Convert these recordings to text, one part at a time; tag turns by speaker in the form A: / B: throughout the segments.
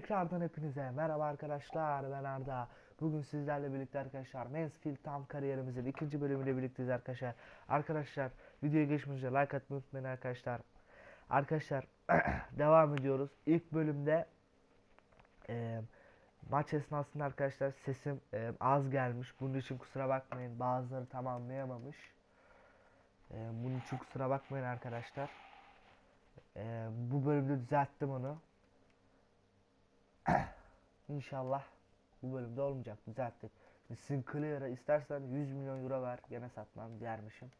A: Tekrardan hepinize merhaba arkadaşlar ben Arda. Bugün sizlerle birlikte arkadaşlar Mansfield tam kariyerimizin ikinci bölümüyle birlikteyiz arkadaşlar. Arkadaşlar videoya geçmeden önce like atmayı unutmayın arkadaşlar. Arkadaşlar devam ediyoruz. İlk bölümde e, maç esnasında arkadaşlar sesim e, az gelmiş. Bunun için kusura bakmayın. Bazıları tam anlayamamış. E, bunun için kusura bakmayın arkadaşlar. E, bu bölümde düzelttim onu. İnşallah bu bölümde olmayacak. Düzelttik. Şimdi Sinclair'a istersen 100 milyon euro ver. Gene satmam dermişim.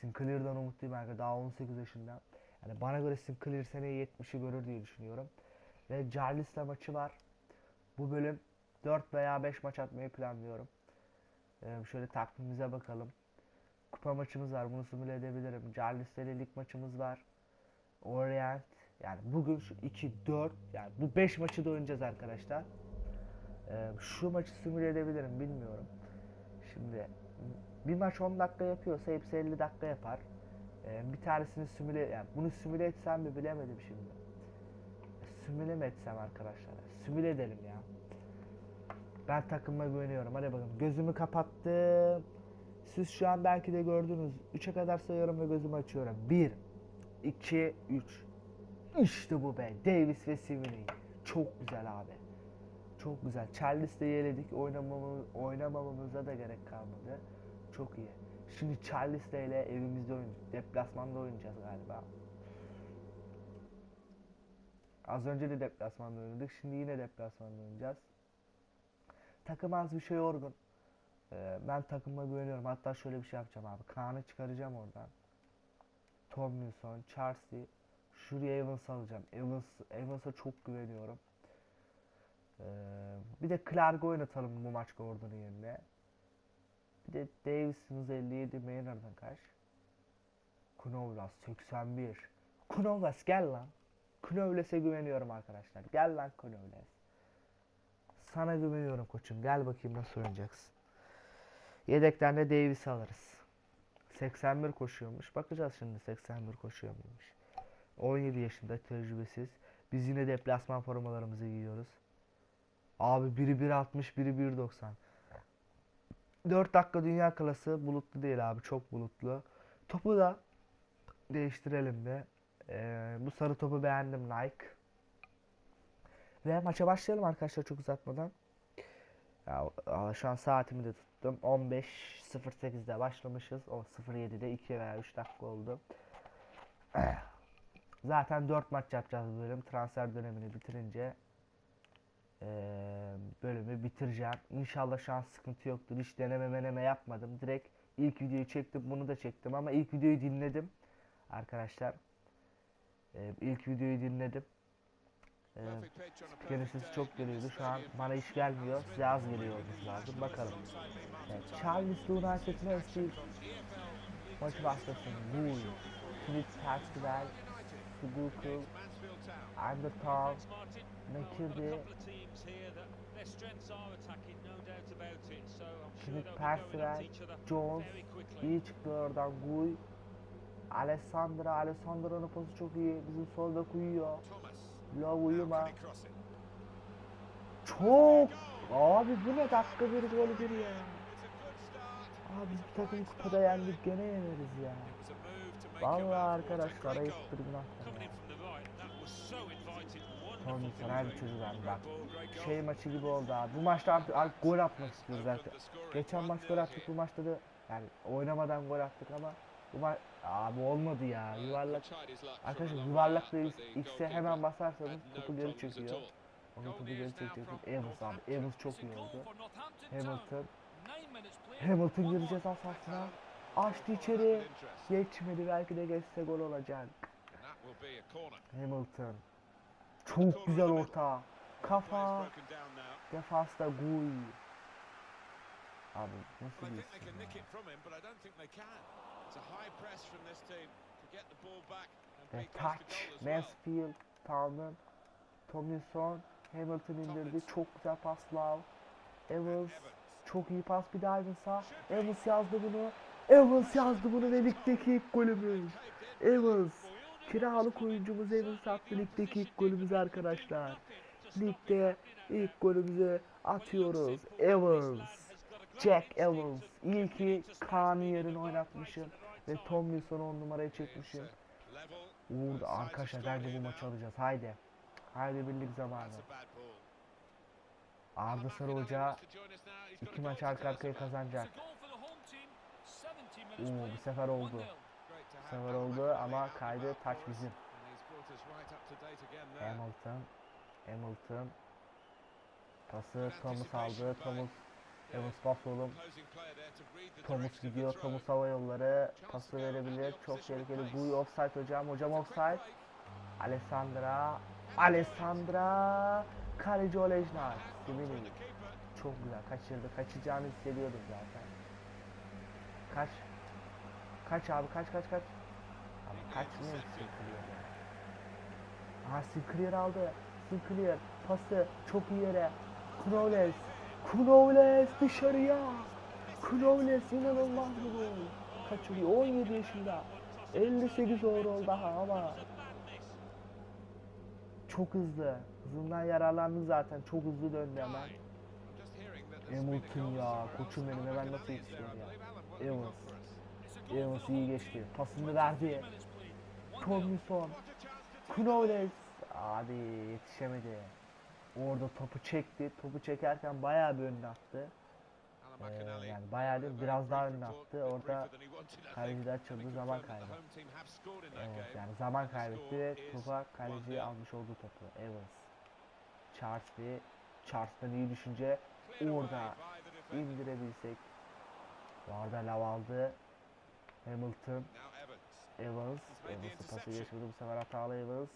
A: Sinclair'dan umutluyum arkadaşlar. Daha 18 yaşında. Yani bana göre Sinclair seneye 70'i görür diye düşünüyorum. Ve Jarlis'le maçı var. Bu bölüm 4 veya 5 maç atmayı planlıyorum. Ee, şöyle takvimimize bakalım. Kupa maçımız var. Bunu simüle edebilirim. Jarlis'le lig maçımız var. Orient yani bugün şu 2 4 yani bu 5 maçı da oynayacağız arkadaşlar. Ee, şu maçı simüle edebilirim bilmiyorum. Şimdi bir maç 10 dakika yapıyorsa hepsi 50 dakika yapar. Ee, bir tanesini simüle yani bunu simüle etsem mi bilemedim şimdi. Simüle mi etsem arkadaşlar? Simüle edelim ya. Ben takıma güveniyorum. Hadi bakalım. Gözümü kapattım. Siz şu an belki de gördünüz. 3'e kadar sayıyorum ve gözümü açıyorum. 1 2 3 İşte bu be. Davis ve Simoney. Çok güzel abi. Çok güzel. Charles'te yeledik. Oynamamamız, oynamamamıza da gerek kalmadı. Çok iyi. Şimdi Charles'te ile evimizde oynayacağız. Deplasmanda oynayacağız galiba. Az önce de deplasmanda oynadık. Şimdi yine deplasmanda oynayacağız. Takım az bir şey yorgun. Ee, ben takıma güveniyorum. Hatta şöyle bir şey yapacağım abi. Kaan'ı çıkaracağım oradan. Tomlinson, Chelsea. Şuraya Evans alacağım. Evans, Evans'a çok güveniyorum. Ee, bir de Clark oynatalım bu maç Gordon'un yerine. Bir de Davis'imiz 57, Maynard'ın kaç? Kunovlas 81. Kunovlas gel lan. Kunovlas'e güveniyorum arkadaşlar. Gel lan Kunovlas. Sana güveniyorum koçum. Gel bakayım nasıl oynayacaksın. Yedekten de Davis'i alırız. 81 koşuyormuş. Bakacağız şimdi 81 koşuyor muymuş. 17 yaşında tecrübesiz. Biz yine deplasman formalarımızı giyiyoruz. Abi biri 1.60 biri 1.90. 4 dakika dünya klası bulutlu değil abi çok bulutlu. Topu da değiştirelim de. Ee, bu sarı topu beğendim Nike. Ve maça başlayalım arkadaşlar çok uzatmadan. Ya, şu an saatimi de tuttum. 15.08'de başlamışız. O 07'de 2 veya 3 dakika oldu. Zaten 4 maç yapacağız bu bölüm. Transfer dönemini bitirince eee, bölümü bitireceğim. İnşallah şu an sıkıntı yoktur. Hiç deneme meneme yapmadım. Direkt ilk videoyu çektim. Bunu da çektim ama ilk videoyu dinledim. Arkadaşlar. Eee ilk videoyu dinledim. Eee Spiker'in sesi çok geliyordu. Şu an bana hiç gelmiyor. Size az geliyor lazım. Bakalım. Evet, Charles United Mansfield maçı başlasın. Bull. Smith Percival. Tuguku. Anderton. Mekirdi. Smith Percival. Jones. iyi çıktı oradan. Guy. Alessandra. Alessandra'nın pozu çok iyi. Bizim solda uyuyor. Love uyuma. Çok. Abi bu ne dakika bir gol bir ya. Abi biz bir takım kupada yendik gene yeneriz ya. Vallahi arkadaşlar ayıptır günahlar sana bir çocuk abi bak. Şey maçı gibi oldu abi. Bu maçta artık, artık gol atmak istiyoruz zaten. Geçen maç gol attık bu maçta da yani oynamadan gol attık ama bu maç abi olmadı ya. Yuvarlak Arkadaşlar yuvarlakla X'e hemen basarsanız topu geri çekiyor. Onu topu geri çekiyor. Evans abi. Evans çok iyi oldu. Hamilton. Hamilton gireceğiz sahasına. Açtı içeri. Geçmedi. Belki de geçse gol olacak. Hamilton. Çok güzel orta. Kafa. Defansta gol. Abi nasıl isim ya? Ve touch, Mansfield, Town'un, Tomlinson, Hamilton indirdi. Çok güzel pas Love. Evans, çok iyi pas bir daha Evans'a. Evans yazdı bunu. Evans yazdı bunu ve ligdeki ilk golümüz. Evans, kiralık oyuncumuz Evans attı ligdeki ilk golümüz arkadaşlar. Ligde ilk golümüzü atıyoruz. Evans. Jack Evans. İyi ki Kaan'ı yerine oynatmışım. Ve Tomlinson'u on numaraya çekmişim. Uğur da arkadaşlar bence bu maçı alacağız. Haydi. Haydi birlik zamanı. Arda Sarı Hoca iki maç arka arkaya kazanacak. Oo, bu sefer oldu. Sefer oldu ama kaydı taç bizim. Hamilton. Hamilton. Pası Thomas aldı. Thomas Evans pas oğlum. Thomas gidiyor. Thomas hava yolları. Pası verebilir. Çok tehlikeli. Bu offside hocam. Hocam offside. Alessandra. Alessandra. Kaleci Olejnar. Çok güzel. Kaçırdı. Kaçacağını hissediyordum zaten. Kaç. Kaç abi kaç kaç kaç. Abi kaçmıyor Sinclair ya. Aha Sinclair aldı. Sinclair pası çok iyi yere. Knowles. Knowles dışarıya. Knowles inanılmaz bir gol. Kaçırıyor 17 yaşında. 58 overall daha ama çok hızlı. Hızından yararlandı zaten. Çok hızlı döndü hemen. Hamilton ya. Koçum benim hemen nasıl yetişiyor ya. Evans. Evans iyi geçti. Pasını verdi. Tomlinson. Knowles. Abi yetişemedi. Orada topu çekti. Topu çekerken bayağı bir önüne attı. Ee, yani bayağı değil, biraz daha önüne attı. Orada kaleci de açıldı, zaman kaybı. Evet yani zaman kaybetti ve topa kaleci almış olduğu topu. Evans. Charles'li. Charles'tan iyi düşünce orada indirebilsek. Bu arada lav aldı. Hamilton. Evans. Evans'ı pası geçmedi bu sefer hatalı Evans.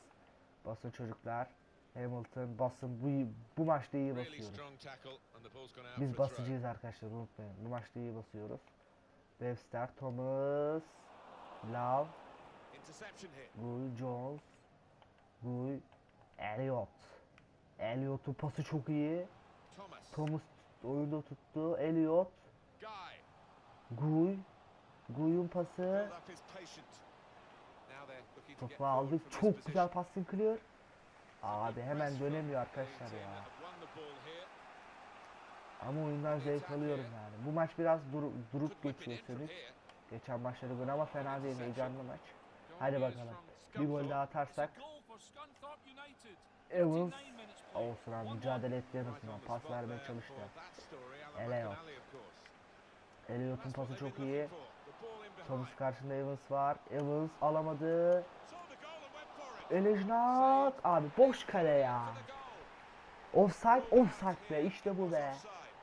A: Basın çocuklar. Hamilton basın bu, bu maçta iyi basıyoruz. Biz basıcıyız arkadaşlar unutmayın. Bu maçta iyi basıyoruz. Webster, Thomas, Love, Guy Jones, Guy, Elliot. Elliot'un pası çok iyi. Thomas oyunda tuttu. Elliot, Guy, Guy'un pası. Topu aldık. Çok güzel pas Sinclair. Abi hemen dönemiyor arkadaşlar ya. Ama oyundan zevk alıyorum yani. Bu maç biraz dur durup geçiyor Sönük. Geçen maçları göre ama fena değil. Heyecanlı maç. Hadi bakalım. Bir gol daha atarsak. Evans. Olsun abi mücadele etti en azından. Pas vermeye çalıştı. Elliot. Elliot'un pası çok iyi. Thomas karşında Evans var. Evans alamadı. Elejnat. Abi boş kale ya. Offside, offside be. İşte bu be.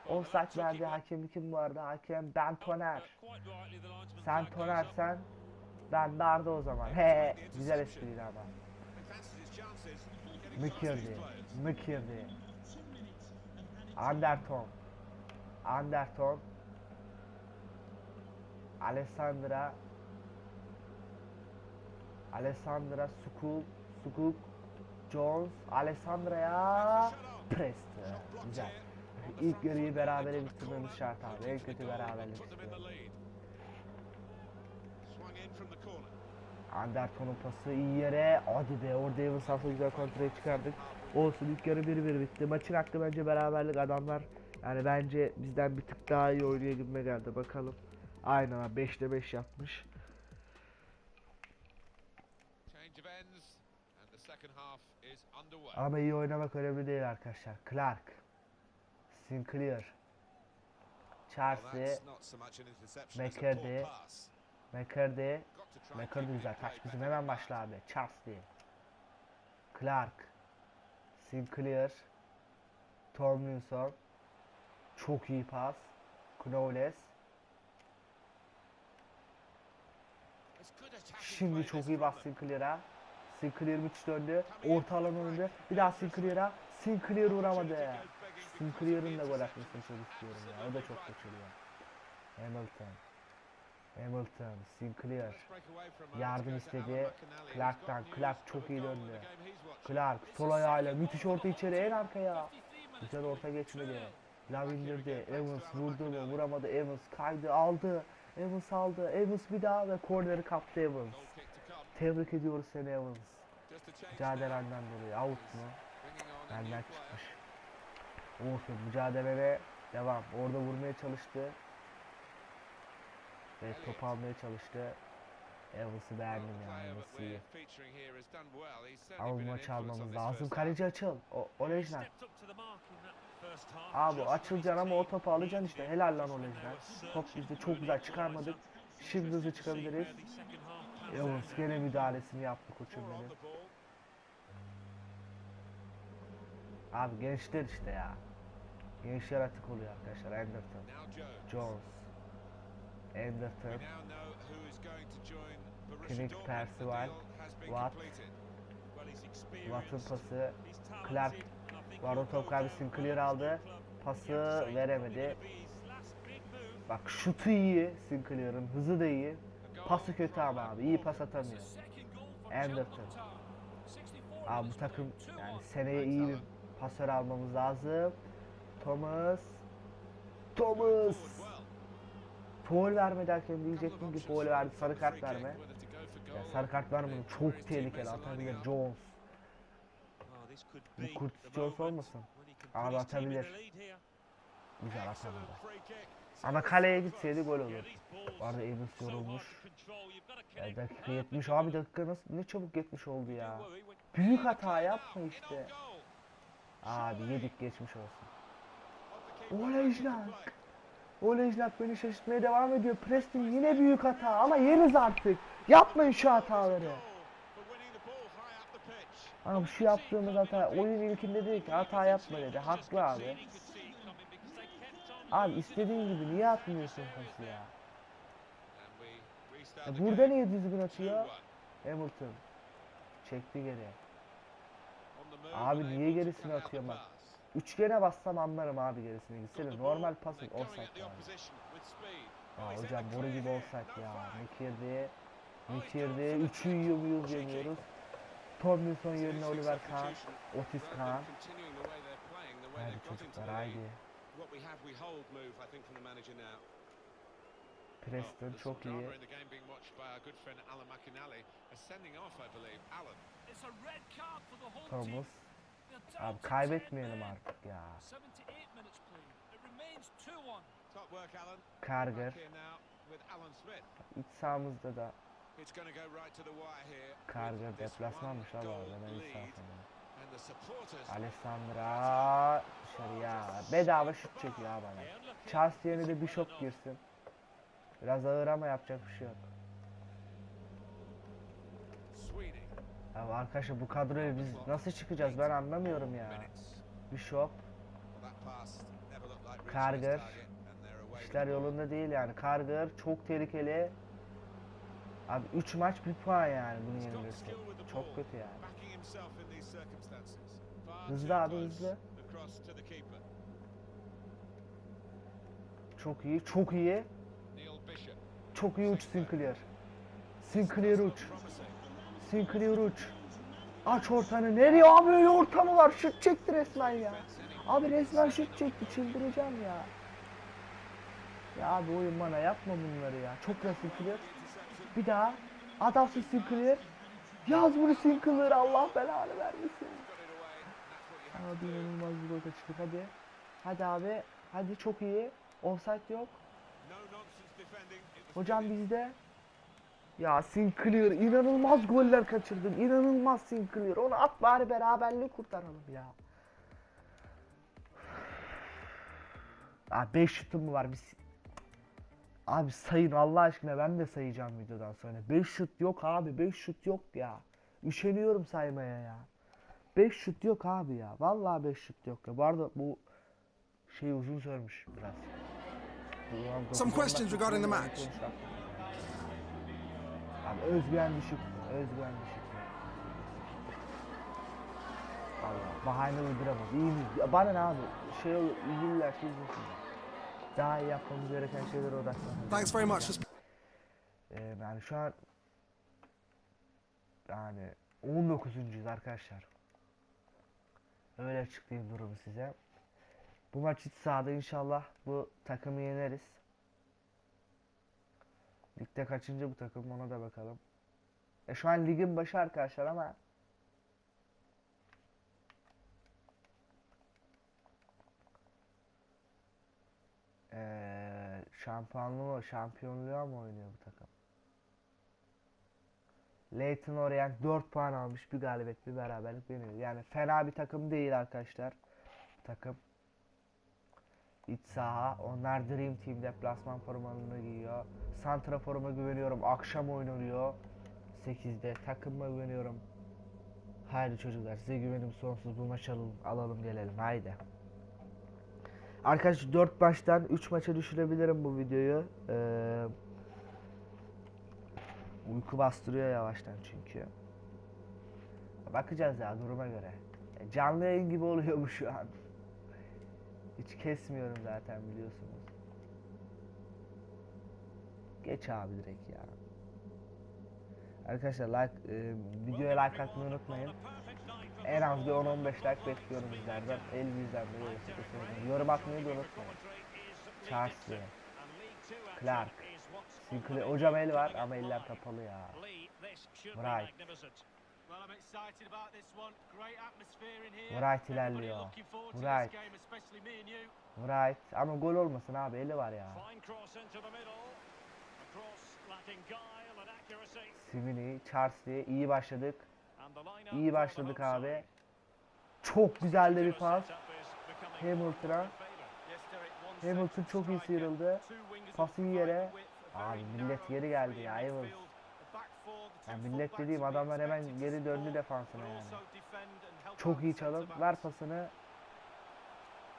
A: Offside verdi hakem kim arada? Hakem Ben Toner. Sen Toner sen. Ben de Arda o zaman. He, güzel espriydi ama. McKirdy. McKirdy. Anderton. Anderton. Alessandra. Alessandra Sukuk. Sukuk. Jones. Alessandra'ya. Presti. Güzel. İlk yarıyı berabere bitirmemiz şart abi. En kötü beraberlik istiyorum. Anderton'un pası iyi yere. Hadi be orada Evans aslında güzel kontraya çıkardık. Olsun ilk yarı 1-1 bitti. Maçın hakkı bence beraberlik adamlar yani bence bizden bir tık daha iyi oynuyor gibime geldi bakalım. Aynen abi 5'te 5 yapmış. Ama iyi oynamak önemli değil arkadaşlar. Clark, Sinclair, Chelsea, McCurdy, McCurdy, McCurdy güzel. kaç bizim hemen başla abi. Chelsea, Clark, Sinclair, Tomlinson, çok iyi pas, Knowles, Şimdi çok iyi bas Sinclair'a. Sinclair müthiş döndü. Orta alan önünde. Bir daha Sinclair'a. Sinclair vuramadı. Sinclair'ın da gol atmasını çok istiyorum ya. O da çok kaçırıyor. Hamilton. Hamilton. Sinclair. Yardım istedi. Clark'tan. Clark çok iyi döndü. Clark sol ayağıyla müthiş orta içeri en arkaya. Güzel orta geçmedi. Lav indirdi. Evans vurdu mu? Vuramadı. Evans kaydı aldı. Evans aldı. Evans bir daha ve korneri kaptı Evans. Tebrik ediyoruz seni Evans. Mücadelenden dolayı. Out mu? Benden çıkmış. Olsun mücadelede devam. Orada vurmaya çalıştı. Ve top almaya çalıştı. Evans'ı beğendim yani. Evans'ı iyi. Ama bu maçı almamız lazım. Kaleci açıl. O, Olejner. Abi açılacaksın ama o topu alacaksın işte. Helal lan Olejner. Top bizde çok güzel çıkarmadık. Şimdi hızlı çıkabiliriz. Evans gene müdahalesini yaptı koçum benim. Abi gençler işte ya. Genç yaratık oluyor arkadaşlar. Anderton, Jones, Anderton, Knick, Percival, Watt, Watt'ın pası, Clark, var o top kaybı Sinclair aldı. Pası veremedi. Bak şutu iyi Sinclair'ın, hızı da iyi. Pası kötü ama abi, iyi pas atamıyor. Anderton. Abi bu takım yani seneye iyi bir pasör almamız lazım. Thomas. Thomas. Foul verme derken diyecektim ki foul verdi sarı kart verme. Ya sarı kart vermedi çok tehlikeli atabilir Jones. Bu Curtis Jones olmasın? Abi atabilir. Güzel atamadı. Ama kaleye gitseydi gol olur. Bu arada Evans yorulmuş. Ya dakika 70 abi dakika nasıl ne çabuk 70 oldu ya. Büyük hata yapma işte. Abi yedik geçmiş olsun. Olejnak. Olejnak beni şaşırtmaya devam ediyor. Preston yine büyük hata ama yeriz artık. Yapmayın şu hataları. Abi şu yaptığımız hata oyun ilkinde dedi ki hata yapma dedi. Haklı abi. Abi istediğin gibi niye atmıyorsun pası ya? Ya burada niye düzgün atıyor? Hamilton. Çekti geri. Abi niye gerisini atıyor bak. Üçgene bassam anlarım abi gerisini gitsene. Normal pasın offside yani. Ya hocam boru gibi offside ya. Mikirdi. Mikirdi. Üçü yiyor muyuz yemiyoruz. Tomlinson yerine Oliver Kahn. Otis Kahn. Haydi çocuklar haydi. Preston çok iyi. Thomas. Abi kaybetmeyelim artık ya. Karger. İç sahamızda da Karger deplasmanmış abi ben sahasındayım. Alessandra dışarıya bedava şut çekiyor abi bana. Chelsea yerine de Bishop girsin. Biraz ağır ama yapacak bir şey yok. Ya arkadaşlar bu kadroya biz nasıl çıkacağız ben anlamıyorum ya. Bishop, Karger, işler yolunda değil yani. Karger çok tehlikeli. Abi 3 maç bir puan yani bunu yenilirse. Çok kötü yani. Hızlı abi hızlı. Çok iyi, çok iyi. Çok iyi uç Sinclair. Sinclair uç. Sinclair uç. Aç ortanı. Nereye abi öyle orta mı var? Şut çekti resmen ya. Abi resmen şut çekti. Çıldıracağım ya. Ya abi oyun bana yapma bunları ya. Çok da Sinclair. Bir daha. Adamsız Sinclair. Yaz bunu Sinclair. Allah belanı vermesin. Abi inanılmaz bir gol kaçırdık hadi. Hadi abi. Hadi çok iyi. Offside yok. Hocam bizde. Ya Sinclair inanılmaz goller kaçırdın. İnanılmaz Sinclair. Onu at bari beraberliği kurtaralım ya. Abi 5 şutum mu var? Biz... Abi sayın Allah aşkına ben de sayacağım videodan sonra. 5 şut yok abi. 5 şut yok ya. Üşeniyorum saymaya ya. 5 şut yok abi ya. Vallahi 5 şut yok ya. Bu arada bu şey uzun sürmüş biraz.
B: Some questions regarding the match.
A: Abi özgüven düşük. Özgüven düşük. Allah bahane uyduramaz. İyi mi? Bana ne abi? Şey olur, üzülürler, şey üzülsün. Daha iyi yapmamız gereken şeylere odaklanmalıyız.
B: Thanks very much.
A: Ee, yani şu an yani 19.yüz arkadaşlar. Öyle açıklayayım durumu size. Bu maç iç sahada inşallah bu takımı yeneriz. Ligde kaçıncı bu takım ona da bakalım. E şu an ligin başı arkadaşlar ama Şampiyonluğu, şampiyonluğa mı oynuyor bu takım? Leyton Orient 4 puan almış. Bir galibiyet, bir beraberlik benim. Yani fena bir takım değil arkadaşlar. Takım. İç saha. Onlar Dream Team deplasman formalarını giyiyor. Santraforuma güveniyorum. Akşam oynanıyor. 8'de takıma güveniyorum. Haydi çocuklar size güvenim sonsuz. Bu maçı alalım, alalım gelelim. Haydi. Arkadaşlar 4 maçtan 3 maça düşürebilirim bu videoyu. Ee, uyku bastırıyor yavaştan çünkü. Bakacağız ya duruma göre. E, Canlı yayın gibi oluyor bu şu an. Hiç kesmiyorum zaten biliyorsunuz. Geç abi direkt ya. Arkadaşlar like e, videoya like atmayı unutmayın. En az bir 10-15 like bekliyorum sizlerden. 50 yüzden de de sevinirim. Yorum atmayı da unutmayın. Charles, Clark, Sinclair. Hocam el var ama eller kapalı ya. Right.
C: Well, I'm excited about this one. Great atmosphere in here.
A: Wright ilerliyor. Wright.
C: this game, especially me and you.
A: Right. Ama gol olmasın abi eli var ya. Simini, Charles'li iyi başladık. İyi başladık abi. Çok güzel de bir pas. Hamilton'a. Hamilton çok iyi sıyrıldı.
C: who
A: iyi yere. Abi millet geri geldi ya, Evans. Yani millet dediğim adamlar hemen geri döndü defansına yani. Çok iyi çalım. Ver pasını.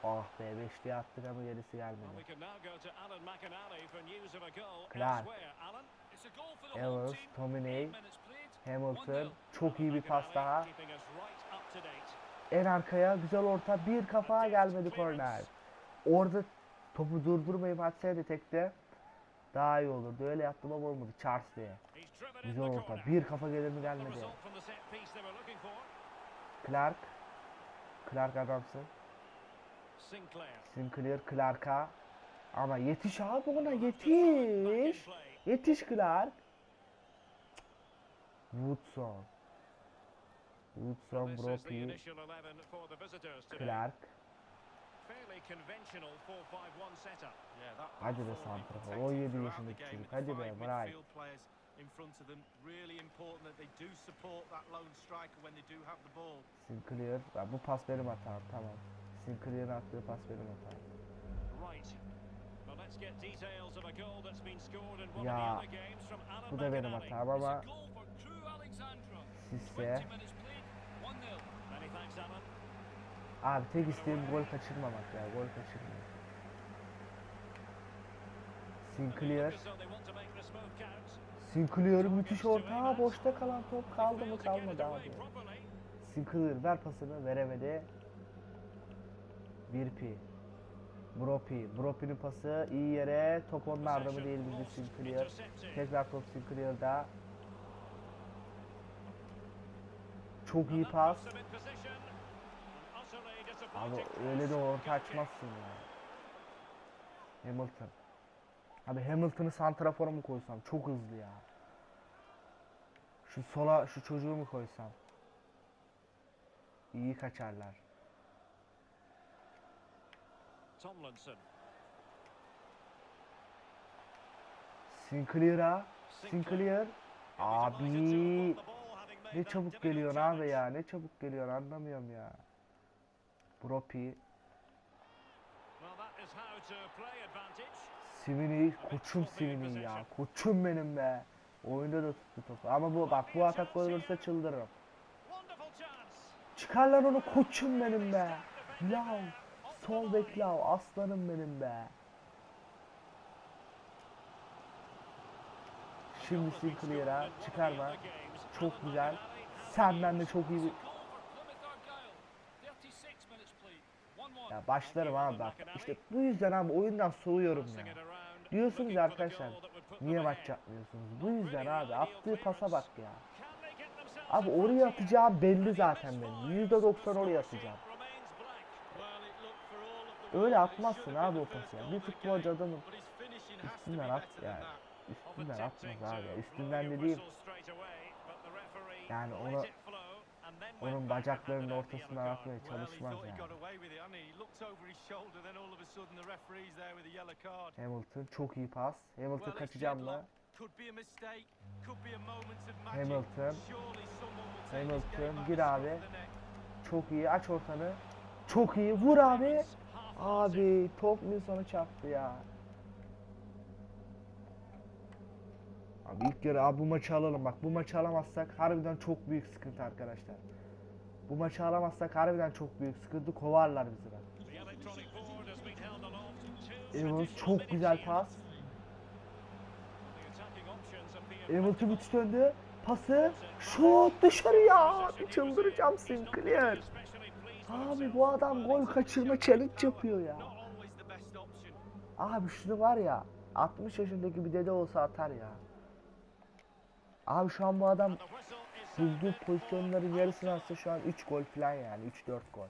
A: Ah be beşliğe attık ama gerisi gelmedi. Clark. Evans. Tominey. Hamilton.
D: 1-0.
A: Çok iyi bir pas daha. En arkaya güzel orta. Bir kafa gelmedi korner. Orada topu durdurmayıp atsaydı tekte daha iyi olurdu. Öyle yaptım ama olmadı. Charles diye. Güzel orta. Bir kafa gelir mi gelmedi. Clark. Clark adamsın.
E: Sinclair.
A: Clark'a. Ama yetiş abi ona yetiş. Yetiş Clark. Woodson. Woodson,
E: This is the
A: Broppy,
E: initial 11 for the visitors today.
A: Clark.
E: Fairly conventional 4-5-1 setup.
C: Yeah, that
A: Hadi be santrafor. 17
C: throughout
A: yaşındaki
C: the game
A: çocuk. Hadi be
C: players in front of them. Really important that they do support that lone striker when they do have the ball.
A: Sinclair. Bu pas benim hatam. Tamam. Sinclair'in attığı pas benim hatam.
E: Right. Well, let's get details of a goal that's been scored in one
A: Ya,
E: of the other games from Alan
A: Bu da benim hatam ama
E: Alan.
A: Abi tek isteğim gol kaçırmamak ya. Gol kaçırmamak. Sinclair. Sinclair müthiş orta. Boşta kalan top kaldı mı kalmadı abi. Sinclair ver pasını veremedi. 1P. Bropi. Bropi'nin pası iyi yere. Top onlarda mı değil bizde Sinclair. Tekrar top Sinclair'da. Çok iyi pas. Abi öyle de orta açmazsın ya. Hamilton. Abi Hamilton'ı santrafora mı koysam? Çok hızlı ya. Şu sola şu çocuğu mu koysam? İyi kaçarlar.
E: Tomlinson.
A: Sinclair'a. Sinclair. Abi ne çabuk geliyorsun abi ya. Ne çabuk geliyorsun anlamıyorum ya. Bropi. Simini. Koçum Simini ya. Koçum benim be. Oyunda da tuttu topu. Ama bu bak bu atak gol olursa çıldırırım. Çıkar lan onu koçum benim be. Lav. Sol bek Lav. Aslanım benim be. Şimdi Sinclair'a çıkarma. Çok güzel. Senden de çok iyi bir...
D: Goal for Plymouth Argyle. 36 minutes played. 1-1.
A: Ya başlarım abi bak. İşte bu yüzden abi oyundan soğuyorum ya. Diyorsunuz ya arkadaşlar. Niye maç yapmıyorsunuz? Bu yüzden abi. Attığı pasa bak ya. Abi oraya atacağım belli zaten benim. %90 oraya atacağım. Öyle atmazsın abi o pası ya. Bir futbolcu adamın üstünden at yani. Üstünden atmaz abi.
E: to
A: Üstünden dediğim Yani
E: then
A: Onun bacaklarının ortasından atmaya çalışmaz yani. Hamilton çok iyi pas. Hamilton kaçacağım mı? Hamilton. Hamilton gir abi. Çok iyi aç ortanı. Çok iyi vur abi. Abi top Nilsson'u çarptı ya. Abi ilk yarı abi bu maçı alalım bak bu maçı alamazsak harbiden çok büyük sıkıntı arkadaşlar. Bu maçı alamazsak harbiden çok büyük sıkıntı kovarlar bizi bak. Evans çok güzel pas. Hamilton müthiş döndü. Pası şut dışarıya. Çıldıracağım Sinclair. Abi bu adam gol kaçırma challenge yapıyor ya. Abi şunu var ya 60 yaşındaki bir dede olsa atar ya. Abi şu an bu adam bulduğu pozisyonların yarısını atsa şu an 3 gol falan yani 3-4 gol.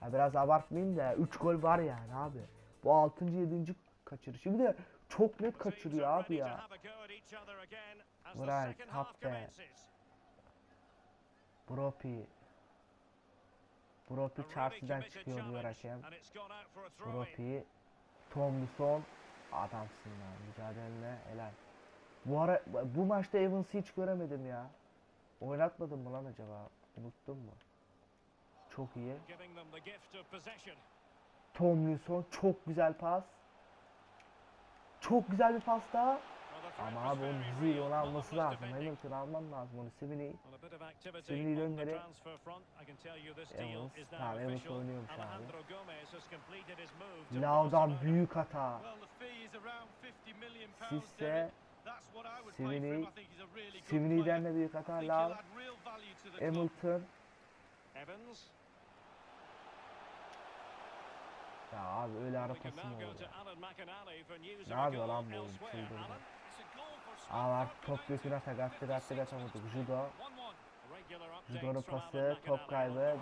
A: Ha biraz abartmayayım da 3 gol var yani abi. Bu 6. 7. kaçırışı bir de çok net kaçırıyor abi ya. Bright, Happe. Bropi. Bropi Chelsea'den çıkıyor diyor hakem. Bropi. Tomlinson. Adamsın ya mücadelene helal. Bu ara bu maçta Evans'ı hiç göremedim ya. Oynatmadın mı lan acaba? Unuttun mu? Çok iyi. Tomlinson çok güzel pas. Çok güzel bir pas daha. Ama abi hızıyla
E: real,
A: onu alması lazım. Hamilton alman lazım onu. Siviney.
E: On a bit of activity
A: Şimdi
E: on the
A: dönleri-
E: transfer front, I can tell you this
A: Evans. Tamam, Evans oynuyormuş abi. Laudan büyük hata.
C: Well, the fee is around 50 million pounds.
A: Sisse.
C: David. That's what I would pay for him.
A: Siviney.
C: I think he's a really good
A: Siviney'den
C: player.
A: de büyük hata. Lau. Hamilton.
E: Evans.
A: Ya abi öyle ara
E: We can
A: pası mı olur ya?
E: Alan McInally for news
A: Ne
E: of a
A: yapıyor
E: goal
A: lan bu. Çıldırdı.
E: Alan,
D: It's a goal for
A: Aa bak
D: Scotland
A: top götüne atak attık attık atamadık. Judo.
D: 1-1.
E: regular
A: Judo'nun pası, top kaybı.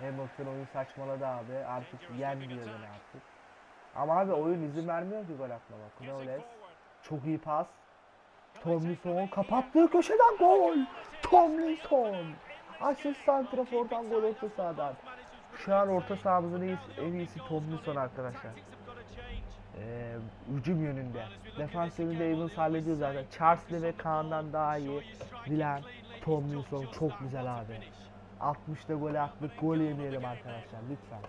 A: Hamilton oyun saçmaladı abi. Artık yen diyor beni artık. Ama abi oyun izin vermiyor ki gol atmama. Knowles. Çok iyi pas. Tomlinson kapattığı köşeden gol. Tomlinson. Asist santrafordan gol orta sahadan. Şu an orta sahamızın en iyisi, en iyisi Tomlinson arkadaşlar. Ee, hücum yönünde. Defans yönünde Evans hallediyor zaten. Charles'le ve Kaan'dan daha iyi. Bilen, Tomlinson çok güzel abi. 60'da gol attık. Gol yemeyelim arkadaşlar lütfen.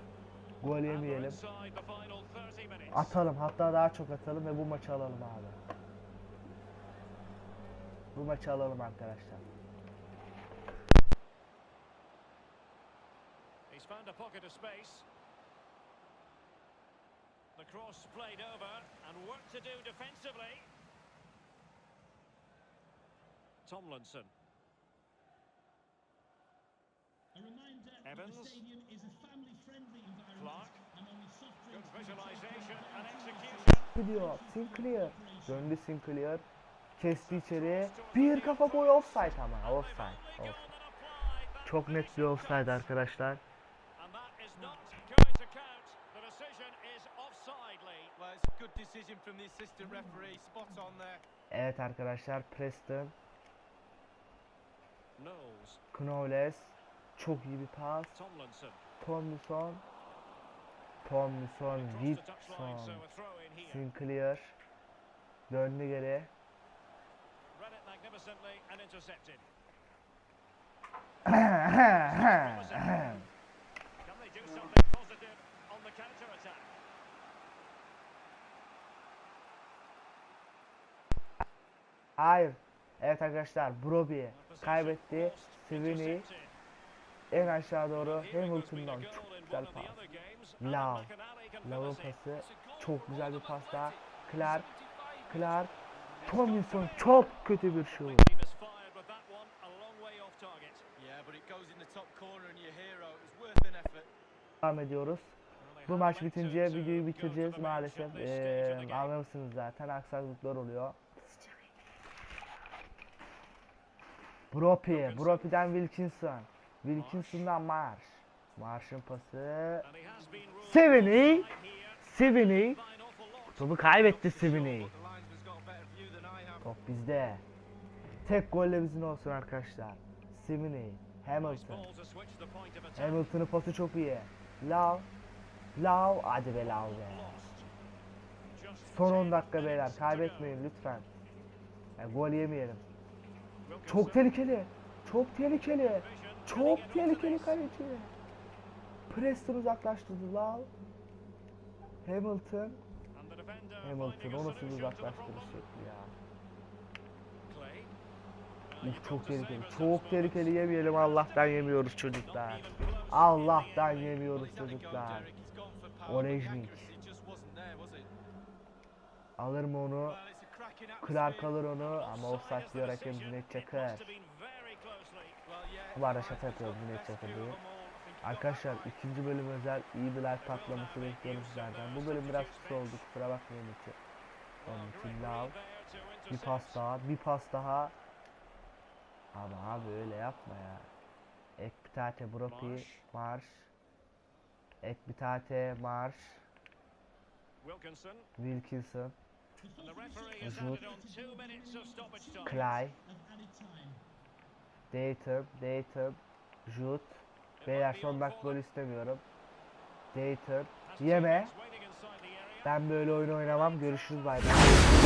A: Gol yemeyelim.
E: inside the final 30 minutes.
A: Atalım hatta daha çok atalım ve bu maçı alalım abi. Bu maçı alalım arkadaşlar.
E: He's found a pocket of space. The cross played over and work to do defensively. Tomlinson.
F: A reminder
E: Evans. Clark. Good
F: taken
E: and execution.
A: Gidiyor Sinclair. Döndü Sinclair. Kesti içeri. Bir kafa gol offside ama. Offside. offside. Çok net bir offside arkadaşlar. Evet arkadaşlar Preston.
E: Knowles.
A: Çok iyi bir pas.
E: Tomlinson.
A: Tomlinson. Gibson. Sinclair. Döndü geri. Hayır. Evet arkadaşlar Broby kaybetti. Sweeney en aşağı doğru Hamilton'dan çok güzel pas. Lau. Lau'un pası. Çok güzel bir pas daha. Clark. Clark. Tomlinson çok kötü bir şut. Devam ediyoruz. Bu maç bitince videoyu bitireceğiz maalesef. Ee, anlamışsınız zaten aksaklıklar oluyor. Bropi. Bropi'den Wilkinson. Wilkinson'dan Marsh. Marsh'ın pası.
E: Awful lot.
A: Topu kaybetti Sweeney.
C: The linesman's got a better view than I have.
A: Top bizde. Tek golle bizim olsun arkadaşlar. Sweeney. Hamilton. Hamilton'ın pası çok iyi. Lav. Lav. Hadi be Lav be. Son 10
E: 10
A: dakika beyler. Kaybetmeyin lütfen. Yani gol yemeyelim. Çok tehlikeli. Çok tehlikeli. Çok tehlikeli kaleci. Preston uzaklaştırdı Lav. Hamilton. Hamilton o nasıl
E: problem.
A: şekli ya. Uf çok tehlikeli. Çok tehlikeli yemeyelim. Allah'tan yemiyoruz çocuklar. Allah'tan yemiyoruz çocuklar. Orejnik. Alır mı onu? Clark alır onu ama
E: the
A: diyor hakem. Cüneyt Çakır.
E: must have been very closely.
C: Well, yeah,
A: Bu arada şaka yapıyorum Çakır
C: view
A: diye. Arkadaşlar ikinci bölüm özel iyi bir like patlaması bekliyorum sizlerden. Bu bölüm biraz kısa oldu kusura bakmayın için. Onun için Lav. Bir pas daha, bir pas daha. Ama abi öyle yapma ya. Ekbitate Bropi,
E: Marş.
A: Marş. Ekbitate, Marş,
E: Wilkinson.
A: Wilkinson. Clay, Dayton, Dayton, Jut. Beyler son
E: on
A: dakika gol istemiyorum.
E: Two
A: yeme. Ben böyle oyun oynamam. Görüşürüz bay bay.